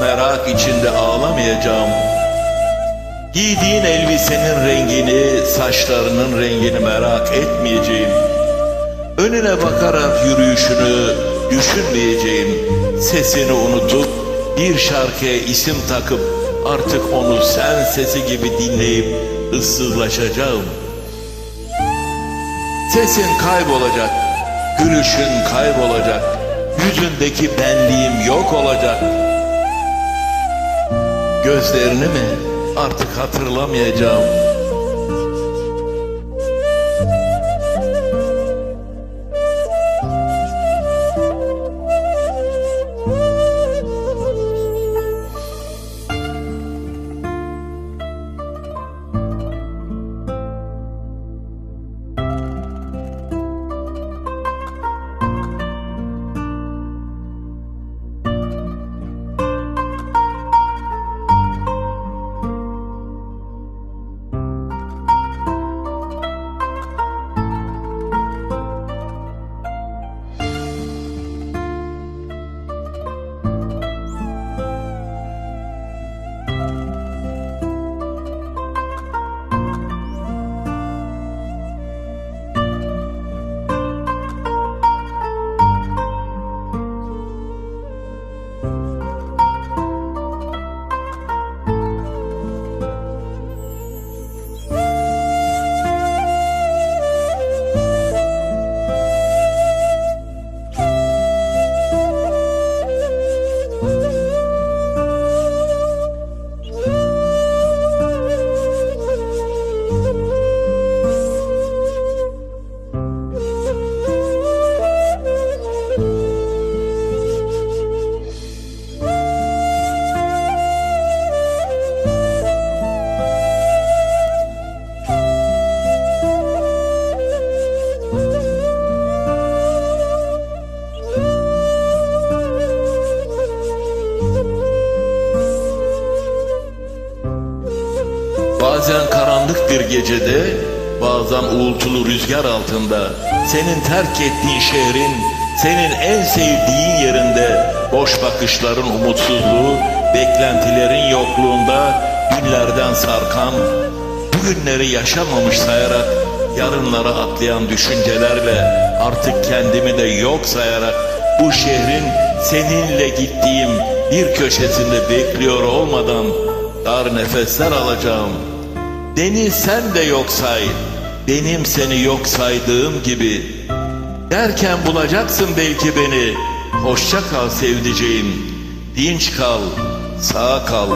merak içinde ağlamayacağım. Giydiğin elbisenin rengini, saçlarının rengini merak etmeyeceğim. Önüne bakarak yürüyüşünü düşünmeyeceğim. Sesini unutup bir şarkıya isim takıp artık onu sen sesi gibi dinleyip ıssızlaşacağım. Sesin kaybolacak, gülüşün kaybolacak, yüzündeki benliğim yok olacak. Gözlerini mi artık hatırlamayacağım. Bazen karanlık bir gecede, bazen uğultulu rüzgar altında, senin terk ettiğin şehrin, senin en sevdiğin yerinde, boş bakışların umutsuzluğu, beklentilerin yokluğunda, günlerden sarkan, bugünleri yaşamamış sayarak, yarınlara atlayan düşüncelerle, artık kendimi de yok sayarak, bu şehrin seninle gittiğim bir köşesinde bekliyor olmadan, dar nefesler alacağım. Beni sen de yok say, benim seni yok saydığım gibi. Derken bulacaksın belki beni, hoşça kal sevdiceğim. Dinç kal, sağ kal.